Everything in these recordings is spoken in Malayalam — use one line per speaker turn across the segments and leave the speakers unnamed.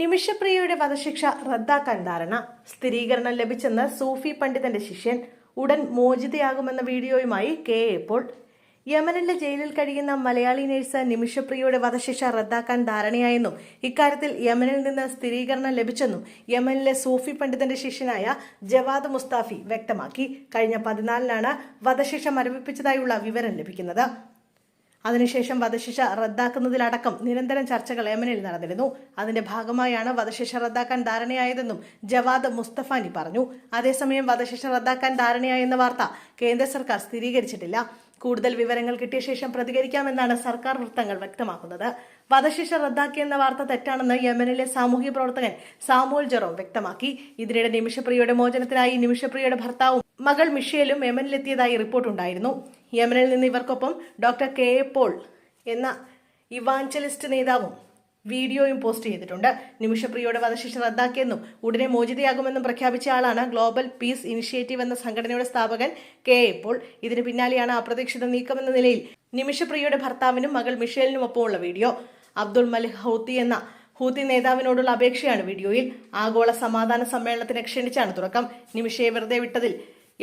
നിമിഷപ്രിയയുടെ വധശിക്ഷ റദ്ദാക്കാൻ ധാരണ. സ്ഥിരീകരണം ലഭിച്ചെന്ന് സൂഫി പണ്ഡിതന്റെ ശിഷ്യൻ ഉടൻ മോചിതയാകുമെന്ന വീഡിയോയുമായി കെ എ പോൾ യമനിലെ ജയിലിൽ കഴിയുന്ന മലയാളി നഴ്സ് നിമിഷപ്രിയയുടെ വധശിക്ഷ റദ്ദാക്കാൻ ധാരണയായെന്നും ഇക്കാര്യത്തിൽ യമനിൽ നിന്ന് സ്ഥിരീകരണം ലഭിച്ചെന്നും യമനിലെ സൂഫി പണ്ഡിതന്റെ ശിഷ്യനായ ജവാദ് മുസ്താഫി വ്യക്തമാക്കി. കഴിഞ്ഞ പതിനാലിനാണ് വധശിക്ഷ മരവിപ്പിച്ചതായുള്ള വിവരം ലഭിക്കുന്നത്. അതിനുശേഷം വധശിക്ഷ റദ്ദാക്കുന്നതിലടക്കം നിരന്തരം ചർച്ചകൾ യമനിൽ നടന്നിരുന്നു. അതിന്റെ ഭാഗമായാണ് വധശിക്ഷ റദ്ദാക്കാൻ ധാരണയായതെന്നും ജവാദ് മുസ്തഫാനി പറഞ്ഞു. അതേസമയം വധശിക്ഷ റദ്ദാക്കാൻ ധാരണയായെന്ന വാർത്ത കേന്ദ്ര സർക്കാർ സ്ഥിരീകരിച്ചിട്ടില്ല. കൂടുതൽ വിവരങ്ങൾ കിട്ടിയ ശേഷം പ്രതികരിക്കാമെന്നാണ് സർക്കാർ വൃത്തങ്ങൾ വ്യക്തമാക്കുന്നത്. വധശിക്ഷ റദ്ദാക്കിയെന്ന വാർത്ത തെറ്റാണെന്ന് യമനിലെ സാമൂഹ്യ പ്രവർത്തകൻ സാമുവൽ ജെറോം വ്യക്തമാക്കി. ഇതിനിടെ നിമിഷപ്രിയയുടെ മോചനത്തിനായി നിമിഷപ്രിയയുടെ ഭർത്താവും മകൾ മിഷേലും യമനിലെത്തിയതായി റിപ്പോർട്ടുണ്ടായിരുന്നു. യമനിൽ നിന്ന് ഇവർക്കൊപ്പം ഡോക്ടർ കെ എ പോൾ എന്ന ഇവാഞ്ചലിസ്റ്റ് നേതാവും വീഡിയോയും പോസ്റ്റ് ചെയ്തിട്ടുണ്ട്. നിമിഷപ്രിയയുടെ വധശിക്ഷ റദ്ദാക്കിയെന്നും ഉടനെ മോചിതയാകുമെന്നും പ്രഖ്യാപിച്ച ആളാണ് ഗ്ലോബൽ പീസ് ഇനിഷ്യേറ്റീവ് എന്ന സംഘടനയുടെ സ്ഥാപകൻ കെ എ പോൾ. ഇതിന് പിന്നാലെയാണ് അപ്രതീക്ഷിത നീക്കമെന്ന നിലയിൽ നിമിഷപ്രിയയുടെ ഭർത്താവിനും മകൾ മിഷേലിനുമൊപ്പമുള്ള വീഡിയോ. അബ്ദുൾ മലിക് ഹൗത്തി എന്ന ഹൂത്തി നേതാവിനോടുള്ള അപേക്ഷയാണ് വീഡിയോയിൽ. ആഗോള സമാധാന സമ്മേളനത്തിന് ക്ഷണിച്ചാണ് തുടക്കം. നിമിഷയെ വെറുതെ വിട്ടതിൽ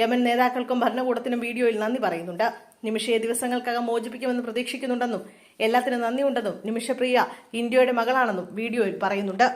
യമൻ നേതാക്കൾക്കും ഭരണകൂടത്തിനും വീഡിയോയിൽ നന്ദി പറയുന്നുണ്ട്. നിമിഷയെ ദിവസങ്ങൾക്കകം മോചിപ്പിക്കുമെന്ന് പ്രതീക്ഷിക്കുന്നുണ്ടെന്നും എല്ലാത്തിനും നന്ദിയുണ്ടെന്നും നിമിഷപ്രിയ ഇന്ത്യയുടെ മകളാണെന്നും വീഡിയോയിൽ പറയുന്നുണ്ട്.